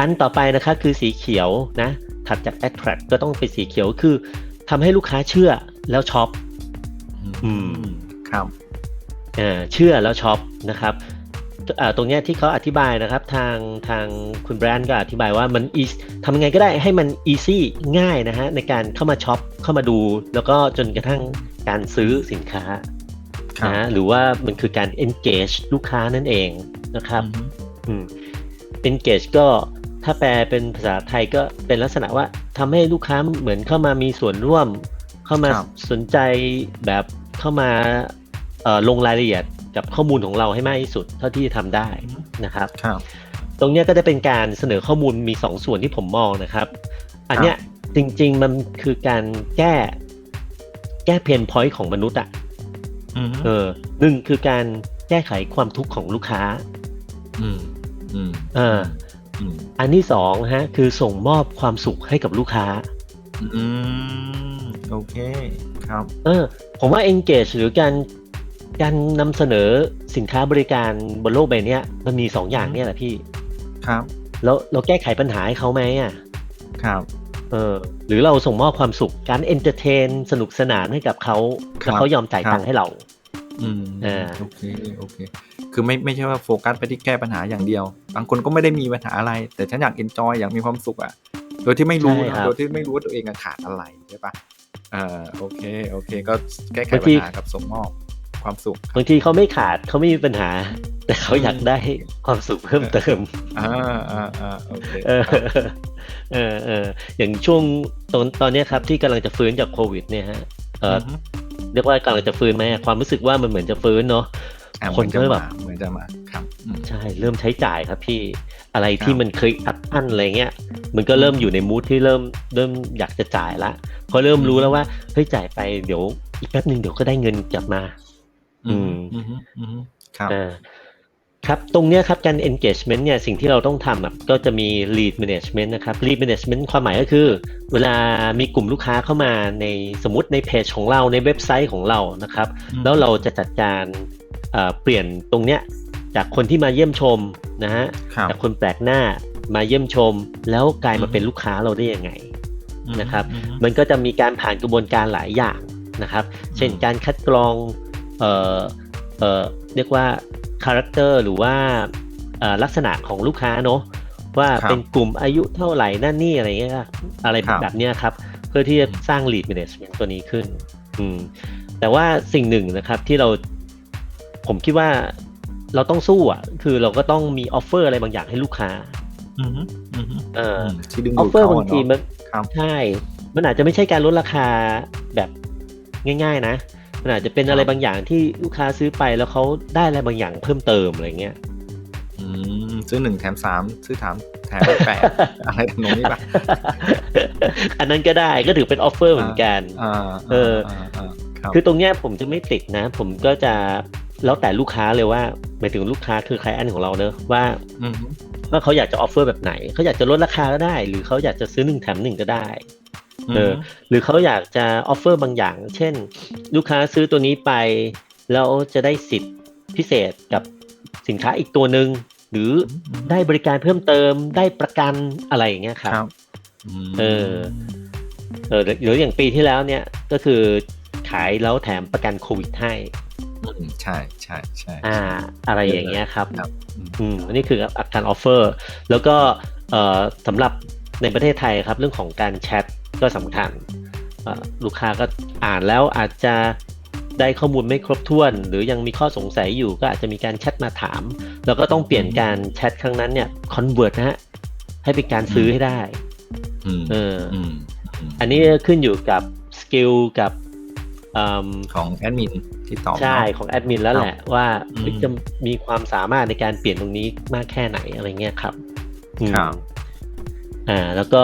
อันต่อไปนะคะคือสีเขียวนะถัดจาก attract ก็ต้องเป็นสีเขียวคือทำให้ลูกค้าเชื่อแล้วช็อปอืมครับเอ่อเชื่อแล้วช็อปนะครับอ่าตรงเนี้ยที่เขาอธิบายนะครับทางทางคุณแบรนด์ก็อธิบายว่ามัน eas ทำยังไงก็ได้ให้มัน easy ง่ายนะฮะในการเข้ามาช็อปเข้ามาดู แล้วก็จนกระทั่งการซื้อสินค้าครับนะฮะหรือว่ามันคือการ engage ลูกค้านั่นเองนะครับอืมอืม engage ก็ ถ้าแปลเป็นภาษาไทยก็เป็นลักษณะว่าทำให้ลูกค้าเหมือนเข้ามามีส่วนร่วม เข้ามาครับสนใจแบบเข้ามาเอ่อลงรายละเอียดกับข้อมูลของเราให้มากที่สุดเท่าที่จะทำได้นะครับครับ ตรงเนี้ยก็จะเป็นการเสนอข้อมูลมีสองส่วนที่ผมมองนะครับ อันเนี้ยจริง ๆ มันคือการแก้แก้เพนพอยต์ของมนุษย์อะอืมเออหนึ่งคือการแก้ไขความทุกข์ของลูกค้า อืม อืมเออ อืมอันที่สองฮะคือส่งมอบความสุขให้กับลูกค้า อืมโอเคครับ เออ ผมว่า engage หรือการการนำเสนอสินค้าบริการบนโลกใบเนี้ยมันมีสองอย่างเนี่ยแหละพี่ ครับ แล้วเราแก้ไขปัญหาให้เขาไหมอะ ครับ เออ หรือเราส่งมอบความสุขการ entertain สนุกสนานให้กับเขาครับแล้วเขายอมจ่ายครับตังค์ให้เรา อืมอ่าโอเค โอเค คือไม่ไม่ใช่ว่าโฟกัสไปที่แก้ปัญหาอย่างเดียว บางคนก็ไม่ได้มีปัญหาอะไร แต่ฉันอยากเอนจอยอยากมีความสุขอะ โดยที่ไม่รู้ใช่นะครับโดยที่ไม่รู้ว่าตัวเองอะขาดอะไรใช่ปะเอ่าโอเคโอเค ก็แก้ไขปัญหากับส่งมอบความสุขครับบางทีเขาไม่ขาดเขาไม่มีปัญหา แต่เขาอืมอยากได้ความสุขเพิ่มเติมอ่าอ่าอ่าโอเคเออครับเออเอออย่างช่วงตอนตอนเนี้ยครับที่กำลังจะฟื้นจากโควิด เนี่ยฮะเอออฮึเรียกว่ากำลังจะฟื้นไหมอะความรู้สึกว่ามันเหมือนจะฟื้นเนาะอะคนเหมือก็จะแบบมาเหมือน จะมาครับอืมใช่เริ่มใช้จ่ายครับพี่อะไรที่ครับมันเคยอัดอั้นอะไรเงี้ยมันก็เริ่มอยู่ในมูทที่เริ่มเริ่มอยากจะจ่ายละเพราะเริ่มรู้แล้วว่าเฮ้ยจ่ายไปเดี๋ยวอีกแป๊บหนึ่งเดี๋ยวก็ได้เงินกลับมา อืมอืมอืมอืมครับอ่าครับตรงเนี้ยครับการ engagement เนี่ยสิ่งที่เราต้องทำอะก็จะมี lead management นะครับ lead management ความหมายก็คือ เวลามีกลุ่มลูกค้าเข้ามาในสมมติในเพจของเราในเว็บไซต์ของเรานะครับอืมแล้วเราจะจัดการ เอ่อเปลี่ยนตรงเนี้ยจากคนที่มาเยี่ยมชมนะฮะครับจากคนแปลกหน้ามาเยี่ยมชม แล้วกลายมาอืมเป็นลูกค้าเราได้ยังไงนะครับอืมมันก็จะมีการผ่านกระบวนการหลายอย่างนะครับ เช่นอืมการคัดกรองเอ่อเอ่อเรียกว่าคาแรคเตอร์หรือว่าเอ่อลักษณะของลูกค้าเนอะว่าครับเป็นกลุ่มอายุเท่าไหร่นั่นนี่อะไรเงี้ยอะไรครับแบบเนี้ยครับ เพื่อที่จะสร้าง lead management ตัวนี้ขึ้น อืมแต่ว่าสิ่งหนึ่งนะครับที่เรา ผมคิดว่าเราต้องสู้อะ คือเราก็ต้องมีออฟเฟอร์อะไรบางอย่างให้ลูกค้าอืมอืมเอออืมที่ดึงออดูฟดเฟอร์เขาบางอะทีเนาะมันครับใช่ มันอาจจะไม่ใช่การลดราคาแบบง่าย ๆ นะ มันอาจจะเป็นอะไรบางอย่างที่ลูกค้าซื้อไปแล้วเขาได้อะไรบางอย่างเพิ่มเติมอะไรเงี้ยอืมซื้อหนึ่งแถมสามซื้อถามแถมแปดอะไรทำนองนี้ป่ะอันนั้นก็ได้ก็ถือเป็นออฟเฟอร์เหมือนกันอ่าเออาาครับคือตรงเนี้ยผมจะไม่ติดนะ ผมก็จะ แล้วแต่ลูกค้าเลยว่าหมายถึงลูกค้าคือใครอันของเราเนอะว่าอืมว่าเขาอยากจะออฟเฟอร์แบบไหนเขาอยากจะลดราคาก็ได้ หรือเขาอยากจะซื้อหนึ่งแถมหนึ่งก็ได้เออหรือเขาอยากจะออฟเฟอร์บางอย่าง เช่น ลูกค้าซื้อตัวนี้ไป แล้วจะได้สิทธิ์พิเศษกับสินค้าอีกตัวหนึ่งหรือได้บริการเพิ่มเติมได้ประกันอะไรอย่างเงี้ยครับครับเออเออหรืออย่างปีที่แล้วเนี่ยก็คือขายแล้วแถมประกันโควิดให้อืม ใช่ใช่ใช่อ่า อะไรอย่างเงี้ยครับครับอืมอืมอันนี้คืออาการออฟเฟอร์ แล้วก็เอ่อสำหรับในประเทศไทยครับ เรื่องของการแชทก็สำคัญเอ่อลูกค้าก็อ่านแล้วอาจจะได้ข้อมูลไม่ครบถ้วน หรือยังมีข้อสงสัยอยู่ก็อาจจะมีการแชทมาถาม แล้วก็ต้องเปลี่ยนการแชทครั้งนั้นเนี่ยคอนเวิร์ตนะฮะให้เป็นการซื้อให้ได้อืมเออออืมอืมอันนี้ขึ้นอยู่กับสกิลกับอืมของแอดมิน ที่ตอบใช่เนาะของแอดมินแล้วแหละว่าอืมเฮ้ยจะมีความสามารถในการเปลี่ยนตรงนี้มากแค่ไหนอะไรเงี้ยครับอืมครับอ่าแล้วก็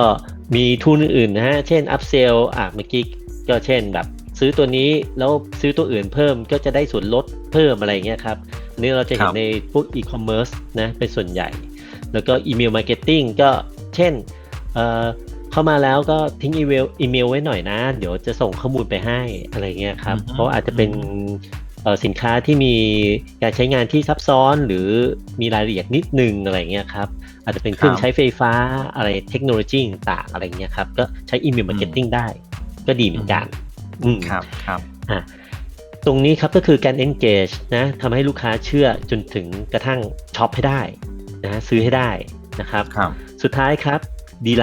มีทุนอื่นๆนะฮะ เช่น up sell อะเมื่อกี้ก็เช่นแบบ ซื้อตัวนี้แล้วซื้อตัวอื่นเพิ่มก็จะได้ส่วนลดเพิ่มอะไรเงี้ยครับอันนี่เราจะเห็คนรับในพวก e-commerce นะเป็นส่วนใหญ่ แล้วก็อีเมลมาร์เก็ตติ้งก็เช่นเอ่อ เข้ามาแล้วก็ทิ้งอีเมลอีเมลไว้หน่อยนะ เดี๋ยวจะส่งข้อมูลไปให้อะไรเงี้ยครับ เพราะอาจจะเป็นเอ่อสินค้าที่มีการใช้งานที่ซับซ้อนหรือมีรายละเอียดนิดนึงอะไรเงี้ยครับ อาจจะเป็นเครื่องครับใช้ไฟฟ้าอะไรเทคโนโลยีต่างๆอะไรเงี้ยครับ ก็ใช้อีเมลมาร์เก็ตติ้งได้ ก็ดีเหมือนกันอืมครับครับอะตรงนี้ครับก็คือการ engage นะทำให้ลูกค้าเชื่อจนถึงกระทั่งช็อปให้ได้นะซื้อให้ได้นะครับครับสุดท้ายครับดีไล